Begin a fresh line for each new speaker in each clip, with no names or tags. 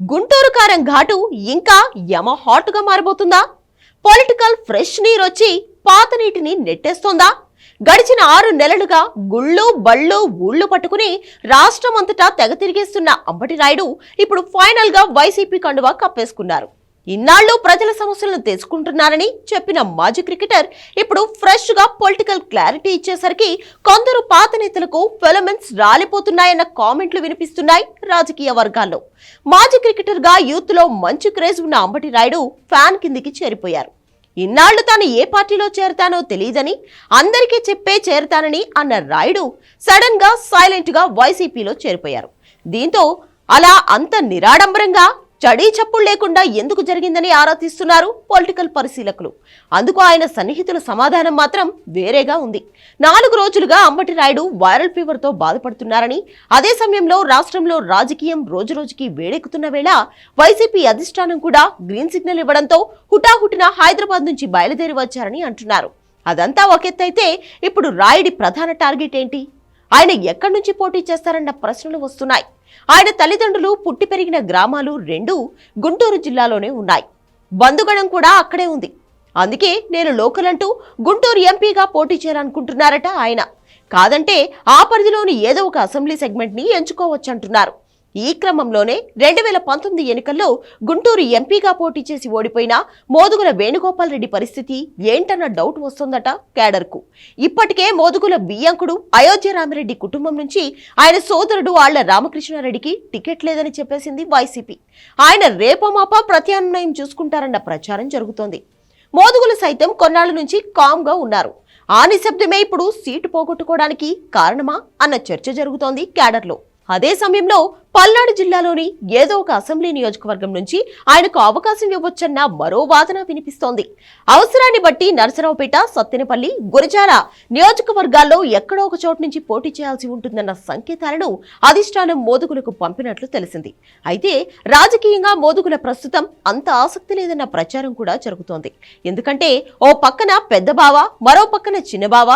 గుంటూరు కారం ఘాటు ఇంకా యమ హాట్గా మారబోతుందా? పొలిటికల్ ఫ్రెష్ నీరు వచ్చి పాత నీటిని నెట్టేస్తోందా? గడిచిన ఆరు నెలలుగా గుళ్ళు బళ్ళు ఊళ్ళు పట్టుకుని రాష్ట్రం అంతటా తెగ తిరిగేస్తున్న అంబటి రాయుడు ఇప్పుడు ఫైనల్గా వైసీపీ కండువా కప్పేసుకున్నారు. ఇన్నాళ్ళు ప్రజల సమస్యలను తెలుసుకుంటున్నారని చెప్పిన మాజీ క్రికెటర్ ఇప్పుడు ఫ్రెష్గా పొలిటికల్ క్లారిటీ ఇచ్చేసరికి కొందరు పాత నేతలకు ఫిలమెంట్స్ రాలిపోతున్నాయన్న కామెంట్లు వినిపిస్తున్నాయి రాజకీయ వర్గాల్లో. మాజీ క్రికెటర్గా యూత్లో మంచి క్రేజ్ ఉన్న అంబటి రాయుడు ఫ్యాన్ కిందికి చేరిపోయారు. ఇన్నాళ్ళు తాను ఏ పార్టీలో చేరతానో తెలియదని అందరికీ చెప్పే చేరతానని అన్న రాయుడు సడన్గా సైలెంట్గా వైసీపీలో చేరిపోయారు. దీంతో అలా అంత నిరాడంబరంగా చడీ చప్పుడు లేకుండా ఎందుకు జరిగిందని ఆరా తీస్తున్నారు పొలిటికల్ పరిశీలకులు. అందుకు ఆయన సన్నిహితుల సమాధానం మాత్రం వేరేగా ఉంది. నాలుగు రోజులుగా అంబటి రాయుడు వైరల్ ఫీవర్తో బాధపడుతున్నారని అదే సమయంలో రాష్ట్రంలో రాజకీయం రోజురోజుకి వేడెక్కుతున్న వేళ వైసీపీ అధిష్టానం కూడా గ్రీన్ సిగ్నల్ ఇవ్వడంతో హుటాహుటిన హైదరాబాద్ నుంచి బయలుదేరి వచ్చారని అంటున్నారు. అదంతా ఒకెత్తైతే ఇప్పుడు రాయుడి ప్రధాన టార్గెట్ ఏంటి? ఆయన ఎక్కడి నుంచి పోటీ చేస్తారన్న ప్రశ్నలు వస్తున్నాయి. ఆయన తల్లిదండ్రులు పుట్టి పెరిగిన గ్రామాలు రెండూ గుంటూరు జిల్లాలోనే ఉన్నాయి. బంధుగణం కూడా అక్కడే ఉంది. అందుకే నేను లోకల్ అంటూ గుంటూరు ఎంపీగా పోటీ చేయాలనుకుంటున్నారట ఆయన. కాదంటే ఆ పరిధిలోని ఏదో ఒక అసెంబ్లీ సెగ్మెంట్ని ఎంచుకోవచ్చంటున్నారు. ఈ క్రమంలోనే రెండు వేల పంతొమ్మిది ఎన్నికల్లో గుంటూరు ఎంపీగా పోటీ చేసి ఓడిపోయిన మోదుగుల వేణుగోపాల్ రెడ్డి పరిస్థితి ఏంటన్న డౌట్ వస్తోందట కేడర్కు ఇప్పటికే మోదుగుల బియ్యంకుడు అయోధ్య రామిరెడ్డి కుటుంబం నుంచి ఆయన సోదరుడు ఆళ్ళ రామకృష్ణారెడ్డికి టికెట్ లేదని చెప్పేసింది వైసీపీ. ఆయన రేపమాపా ప్రత్యామ్నాయం చూసుకుంటారన్న ప్రచారం జరుగుతోంది. మోదుగులు సైతం కొన్నాళ్ళ నుంచి కామ్గా ఉన్నారు. ఆ నిశ్శబ్దమే ఇప్పుడు సీటు పోగొట్టుకోవడానికి కారణమా అన్న చర్చ జరుగుతోంది క్యాడర్లో. అదే సమయంలో పల్నాడు జిల్లాలోని ఏదో ఒక అసెంబ్లీ నియోజకవర్గం నుంచి ఆయనకు అవకాశం ఇవ్వొచ్చన్న మరో వాదన వినిపిస్తోంది. అవసరాన్ని బట్టి నరసరావుపేట సత్తెనపల్లి గురజాల నియోజకవర్గాల్లో ఎక్కడో ఒక చోటు నుంచి పోటీ చేయాల్సి ఉంటుందన్న సంకేతాలను అధిష్టానం మోదుగులకు పంపినట్లు తెలిసింది. అయితే రాజకీయంగా మోదుగుల ప్రస్తుతం అంత ఆసక్తి లేదన్న ప్రచారం కూడా జరుగుతోంది. ఎందుకంటే ఓ పక్కన పెద్ద బావ మరో పక్కన చిన్న బావ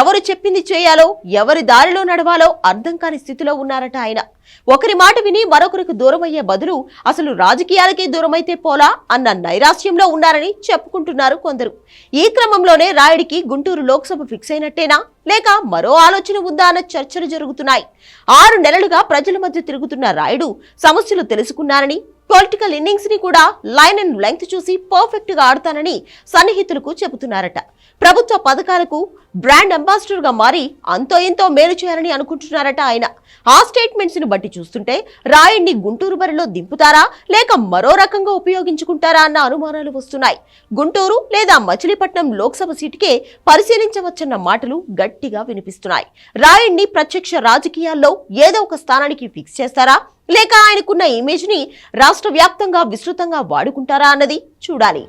ఎవరు చెప్పింది చేయాలో ఎవరి దారిలో నడవాలో అర్థం కాని స్థితిలో ఉన్నారట ఆయన. ఒకరి మాట విని మరొకరికి దూరమయ్యే బదులు అసలు రాజకీయాలకే దూరమైతే పోలా అన్న నైరాశ్యంలో ఉన్నారని చెప్పుకుంటున్నారు కొందరు. ఈ క్రమంలోనే రాయుడికి గుంటూరు లోక్సభ ఫిక్స్ అయినట్టేనా? లేక మరో ఆలోచన ఉందా అన్న చర్చలు జరుగుతున్నాయి. ఆరు నెలలుగా ప్రజల మధ్య తిరుగుతున్న రాయుడు సమస్యలు తెలుసుకున్నారని పొలిటికల్ ఇన్నింగ్స్ని కూడా లైన్ అండ్ లెంగ్త్ చూసి పర్ఫెక్ట్గా ఆడతానని సన్నిహితులకు చెబుతున్నారట. ప్రభుత్వ పథకాలకు బ్రాండ్ అంబాసిడర్గా మారి అంతో ఎంతో మేలు చేయాలని అనుకుంటున్నారట ఆయన. ఆ స్టేట్మెంట్స్ని బట్టి చూస్తుంటే రాయణ్ణి గుంటూరు బరిలో దింపుతారా లేక మరో రకంగా ఉపయోగించుకుంటారా అన్న అనుమానాలు వస్తున్నాయి. గుంటూరు లేదా మచిలీపట్నం లోక్సభ సీటుకే పరిశీలించవచ్చన్న మాటలు గట్టిగా వినిపిస్తున్నాయి. రాయణ్ణి ప్రత్యక్ష రాజకీయాల్లో ఏదో ఒక స్థానానికి ఫిక్స్ చేస్తారా? లేక ఆయనకున్న ఇమేజ్ని రాష్ట్ర వ్యాప్తంగా విస్తృతంగా వాడుకుంటారా అన్నది చూడాలి.